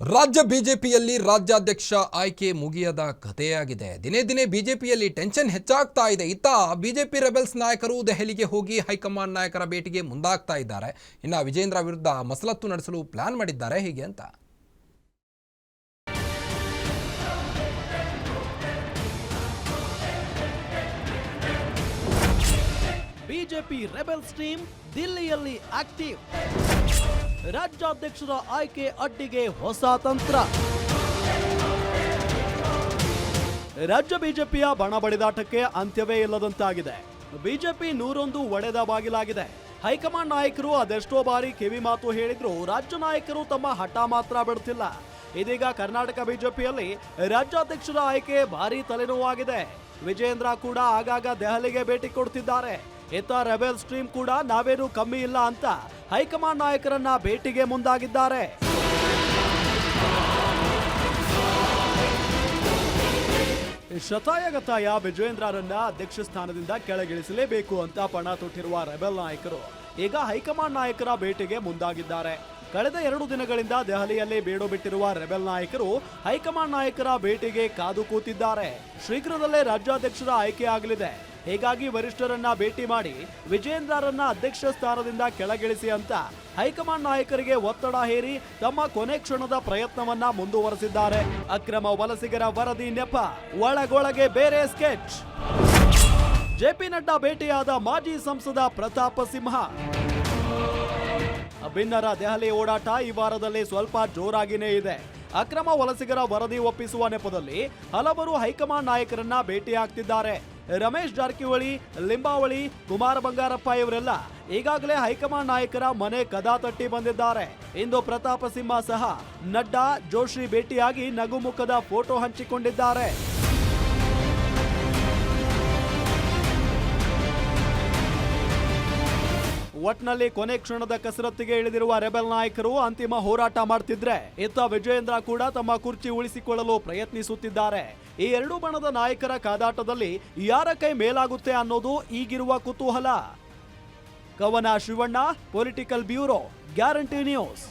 ರಾಜ್ಯ ಬಿಜೆಪಿಯಲ್ಲಿ ರಾಜ್ಯಾಧ್ಯಕ್ಷ ಆಯ್ಕೆ ಮುಗಿಯದ ಕಥೆಯಾಗಿದೆ. ದಿನೇ ದಿನೇ ಬಿಜೆಪಿಯಲ್ಲಿ ಟೆನ್ಷನ್ ಹೆಚ್ಚಾಗ್ತಾ ಇದೆ. ಇತ್ತ ಬಿಜೆಪಿ ರೆಬೆಲ್ಸ್ ನಾಯಕರು ದೆಹಲಿಗೆ ಹೋಗಿ ಹೈಕಮಾಂಡ್ ನಾಯಕರ ಭೇಟಿಗೆ ಮುಂದಾಗ್ತಾ ಇದ್ದಾರೆ. ಇನ್ನು ವಿಜೇಂದ್ರ ವಿರುದ್ಧ ಮಸಲತ್ತು ನಡೆಸಲು ಪ್ಲಾನ್ ಮಾಡಿದ್ದಾರೆ. ಹೀಗೆ ಅಂತ. ಬಿಜೆಪಿ ರೆಬೆಲ್ಸ್ ಟೀಮ್ ದಿಲ್ಲಿಯಲ್ಲಿ ಆಕ್ಟಿವ್. ರಾಜ್ಯಾಧ್ಯಕ್ಷರ ಆಯ್ಕೆ ಅಡ್ಡಿಗೆ ಹೊಸ ತಂತ್ರ. ರಾಜ್ಯ ಬಿಜೆಪಿಯ ಬಣ ಬಡಿದಾಟಕ್ಕೆ ಅಂತ್ಯವೇ ಇಲ್ಲದಂತಾಗಿದೆ. ಬಿಜೆಪಿ ನೂರೊಂದು ಒಡೆದ ಬಾಗಿಲಾಗಿದೆ. ಹೈಕಮಾಂಡ್ ನಾಯಕರು ಅದೆಷ್ಟೋ ಬಾರಿ ಕಿವಿ ಮಾತು ಹೇಳಿದ್ರು, ರಾಜ್ಯ ನಾಯಕರು ತಮ್ಮ ಹಠ ಮಾತ್ರ ಬಿಡ್ತಿಲ್ಲ. ಇದೀಗ ಕರ್ನಾಟಕ ಬಿಜೆಪಿಯಲ್ಲಿ ರಾಜ್ಯಾಧ್ಯಕ್ಷರ ಆಯ್ಕೆ ಭಾರಿ ತಲೆನೋವಾಗಿದೆ. ವಿಜೇಂದ್ರ ಕೂಡ ಆಗಾಗ ದೆಹಲಿಗೆ ಭೇಟಿ ಕೊಡ್ತಿದ್ದಾರೆ. ಇತ್ತ ರೆಬೆಲ್ ಸ್ಟ್ರೀಮ್ ಕೂಡ ನಾವೇನು ಕಮ್ಮಿ ಇಲ್ಲ ಅಂತ ಹೈಕಮಾಂಡ್ ನಾಯಕರನ್ನ ಭೇಟಿಗೆ ಮುಂದಾಗಿದ್ದಾರೆ. ಶತಾಯಗತಾಯ ವಿಜೇಂದ್ರರನ್ನ ಅಧ್ಯಕ್ಷ ಸ್ಥಾನದಿಂದ ಕೆಳಗಿಳಿಸಲೇಬೇಕು ಅಂತ ಪಣ ತೊಟ್ಟಿರುವ ರೆಬೆಲ್ ನಾಯಕರು ಈಗ ಹೈಕಮಾಂಡ್ ನಾಯಕರ ಭೇಟಿಗೆ ಮುಂದಾಗಿದ್ದಾರೆ. ಕಳೆದ ಎರಡು ದಿನಗಳಿಂದ ದೆಹಲಿಯಲ್ಲಿ ಬೀಡು ಬಿಟ್ಟಿರುವ ರೆಬೆಲ್ ನಾಯಕರು ಹೈಕಮಾಂಡ್ ನಾಯಕರ ಭೇಟಿಗೆ ಕಾದು ಕೂತಿದ್ದಾರೆ. ಶೀಘ್ರದಲ್ಲೇ ರಾಜ್ಯಾಧ್ಯಕ್ಷರ ಆಯ್ಕೆ ಆಗಲಿದೆ. ಹೀಗಾಗಿ ವರಿಷ್ಠರನ್ನ ಭೇಟಿ ಮಾಡಿ ವಿಜೇಂದ್ರರನ್ನ ಅಧ್ಯಕ್ಷ ಸ್ಥಾನದಿಂದ ಕೆಳಗಿಳಿಸಿ ಅಂತ ಹೈಕಮಾಂಡ್ ನಾಯಕರಿಗೆ ಒತ್ತಡ ಹೇರಿ ತಮ್ಮ ಕೊನೆ ಕ್ಷಣದ ಪ್ರಯತ್ನವನ್ನ ಮುಂದುವರೆಸಿದ್ದಾರೆ. ಅಕ್ರಮ ವಲಸಿಗರ ವರದಿ ನೆಪ, ಒಳಗೊಳಗೆ ಬೇರೆ ಸ್ಕೆಚ್. ಜೆಪಿ ನಡ್ಡಾ ಭೇಟಿಯಾದ ಮಾಜಿ ಸಂಸದ ಪ್ರತಾಪ ಸಿಂಹ. ಅಭಿನ್ನರ ದೆಹಲಿ ಓಡಾಟ ಈ ವಾರದಲ್ಲಿ ಸ್ವಲ್ಪ ಜೋರಾಗಿನೇ ಇದೆ. ಅಕ್ರಮ ವಲಸಿಗರ ವರದಿ ಒಪ್ಪಿಸುವ ನೆಪದಲ್ಲಿ ಹಲವರು ಹೈಕಮಾಂಡ್ ನಾಯಕರನ್ನ ಭೇಟಿಯಾಗ್ತಿದ್ದಾರೆ. ರಮೇಶ್ ಜಾರಕಿಹೊಳಿ, ಲಿಂಬಾವಳಿ, ಕುಮಾರ ಬಂಗಾರಪ್ಪ ಇವರೆಲ್ಲ ಈಗಾಗಲೇ ಹೈಕಮಾಂಡ್ ನಾಯಕರ ಮನೆ ಕದಾ ತಟ್ಟಿ ಬಂದಿದ್ದಾರೆ. ಇಂದು ಪ್ರತಾಪ ಸಿಂಹ ಸಹ ನಡ್ಡಾ, ಜೋಶಿ ಭೇಟಿಯಾಗಿ ನಗುಮುಖದ ಫೋಟೋ ಹಂಚಿಕೊಂಡಿದ್ದಾರೆ. ಒಟ್ನಲ್ಲಿ ಕೊನೆ ಕ್ಷಣದ ಕಸರತ್ತಿಗೆ ಇಳಿದಿರುವ ರೆಬೆಲ್ ನಾಯಕರು ಅಂತಿಮ ಹೋರಾಟ ಮಾಡ್ತಿದ್ರೆ ಇತ್ತ ವಿಜಯೇಂದ್ರ ಕೂಡ ತಮ್ಮ ಕುರ್ಚಿ ಉಳಿಸಿಕೊಳ್ಳಲು ಪ್ರಯತ್ನಿಸುತ್ತಿದ್ದಾರೆ. ಈ ಎರಡು ಬಣದ ನಾಯಕರ ಕಾದಾಟದಲ್ಲಿ ಯಾರ ಕೈ ಮೇಲಾಗುತ್ತೆ ಅನ್ನೋದು ಈಗಿರುವ ಕುತೂಹಲ. Kavana Shivanna political bureau guarantee news